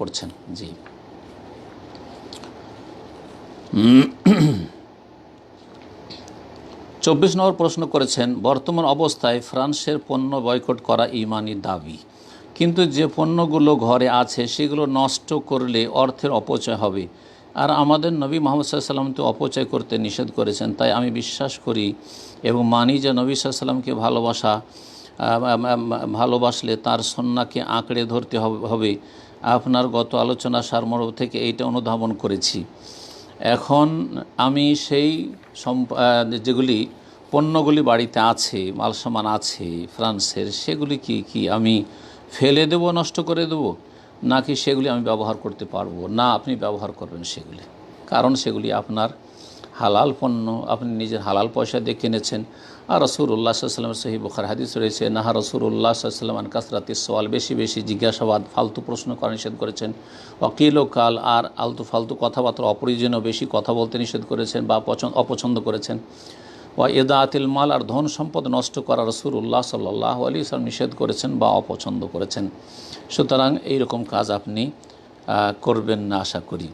করছেন জি। চব্বিশ নম্বর প্রশ্ন করেছেন, বর্তমান অবস্থায় ফ্রান্সের পণ্য বয়কট করা ইমানি দাবি। কিন্তু যে পণ্যগুলো ঘরে আছে, সেগুলো নষ্ট করলে অর্থের অপচয় হবে। আর আমাদের নবী মোহাম্মদ সাল্লাম তো অপচয় করতে নিষেধ করেছেন, তাই আমি বিশ্বাস করি এবং মানি যে নবী সাল্লামকে ভালোবাসা ভালোবাসলে তার সন্নাকে আঁকড়ে ধরতে হবে আপনার গত আলোচনা সারমর্ম থেকে এইটা অনুধাবন করেছি। এখন আমি সেই যেগুলি পণ্যগুলি বাড়িতে আছে মাল মালসামান আছে, ফ্রান্সের, সেগুলি কি কি আমি ফেলে দেব, নষ্ট করে দেব? নাকি সেগুলি আমি ব্যবহার করতে পারব? না, আপনি ব্যবহার করবেন সেগুলি। কারণ সেগুলি আপনার হালাল পণ্য আপনি নিজের হালাল পয়সা দিয়ে কিনেছেন। আর রসুর উল্লাহ সাল্লামের সহি বখার হাদিস রয়েছে, নাহা রসুর উল্লাহ সাল্লাম আন কাসরাতি সওয়াল। বেশি বেশি জিজ্ঞাসাবাদ, ফালতু প্রশ্ন করা নিষেধ করেছেন। অকিল কাল আর আলতু ফালতু কথাবার্তা অপ্রয়োজনীয় বেশি কথা বলতে নিষেধ করেছেন বা পছন্দ অপছন্দ করেছেন। ও এদা আতিল মাল, আর ধন সম্পদ নষ্ট করা রসুর উল্লাহ সাল্লাহ আলী ইসলাম নিষেধ করেছেন বা অপছন্দ করেছেন। সুতরাং এইরকম কাজ আপনি করবেন না, আশা করি।